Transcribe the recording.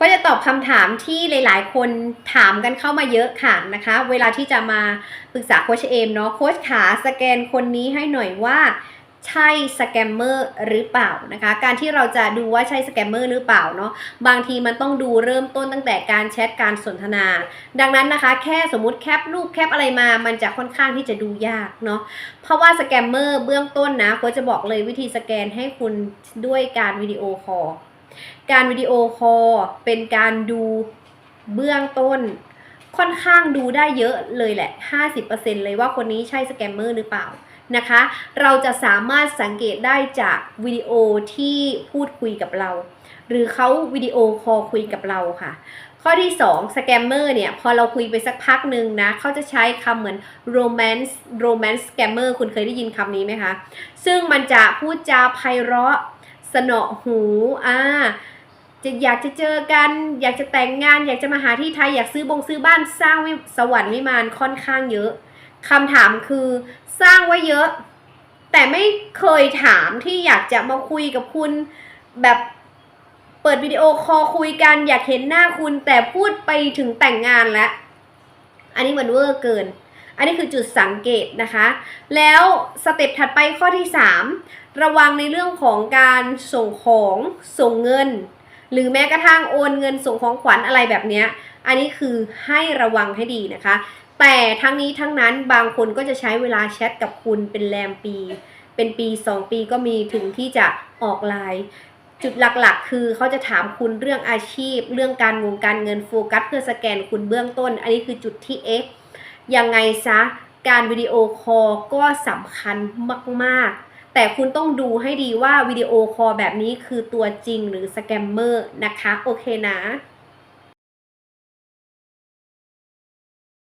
ก็จะตอบคำถามที่หลาย ๆ คนถามกันเข้ามาเยอะค่ะนะคะ เวลาที่จะมาปรึกษาโค้ชเอมเนาะโค้ชขาสแกนคนนี้ให้หน่อยว่าใช่สแกมเมอร์หรือเปล่านะคะ การที่เราจะดูว่าใช่สแกมเมอร์หรือเปล่าเนาะบางทีมันต้องดูเริ่มต้นตั้งแต่การแชทการสนทนา ดังนั้นนะคะ แค่สมมุติแคปรูปแคปอะไรมา มันจะค่อนข้างที่จะดูยากเนาะเพราะว่าสแกมเมอร์เบื้องต้นนะโค้ชจะบอกเลยวิธีสแกนให้คุณด้วยการวิดีโอคอล การวิดีโอคอลเป็นการดูเบื้องต้น ค่อนข้างดูได้เยอะเลยแหละ 50%เลยว่าคนนี้ใช่สแกมเมอร์หรือเปล่านะคะ เราจะสามารถสังเกตได้จากวิดีโอที่พูดคุยกับเรา หรือเขาวิดีโอคอลคุยกับเราค่ะ ข้อที่2สแกมเมอร์เนี่ย พอเราคุยไปสักพักหนึ่งนะ เขาจะใช้คำเหมือน romance romance scammer คุณเคยได้ยินคำนี้ไหมคะ ซึ่งมันจะพูดจาไพเราะ สนอหูอ่าจะอยากจะเจอกัน อยากจะแต่งงาน อยากจะมาหาที่ไทย อยากซื้อบงซื้อบ้านสร้างวิสวรรค์วิมานค่อนข้างเยอะคำถามคือสร้างไว้เยอะ แต่ไม่เคยถามที่อยากจะมาคุยกับคุณ แบบเปิดวิดีโอคอลคุยกัน อยากเห็นหน้าคุณแต่พูดไปถึงแต่งงานแล้ว อันนี้มันเวอร์เกิน อันนี้คือจุดสังเกตนะคะ แล้วสเต็ปถัดไปข้อที่ 3 ระวังในเรื่องของการส่งของส่งเงิน หรือแม้กระทั่งโอนเงินส่งของขวัญอะไรแบบนี้ อันนี้คือให้ระวังให้ดีนะคะ แต่ทั้งนี้ทั้งนั้นบางคนก็จะใช้เวลาแชทกับคุณเป็นแรมปี เป็นปี 2 ปีก็มีถึงที่จะออกไลน์จุดหลักๆ คือเขาจะถามคุณเรื่องอาชีพ เรื่องการงงการเงินโฟกัสเพื่อสแกนคุณเบื้องต้น อันนี้คือจุดที่ X ยังไงซะการวิดีโอคอลก็สำคัญมากๆ แต่คุณต้องดูให้ดีว่าวิดีโอคอลแบบนี้คือตัวจริงหรือสแกมเมอร์นะคะ โอเคนะ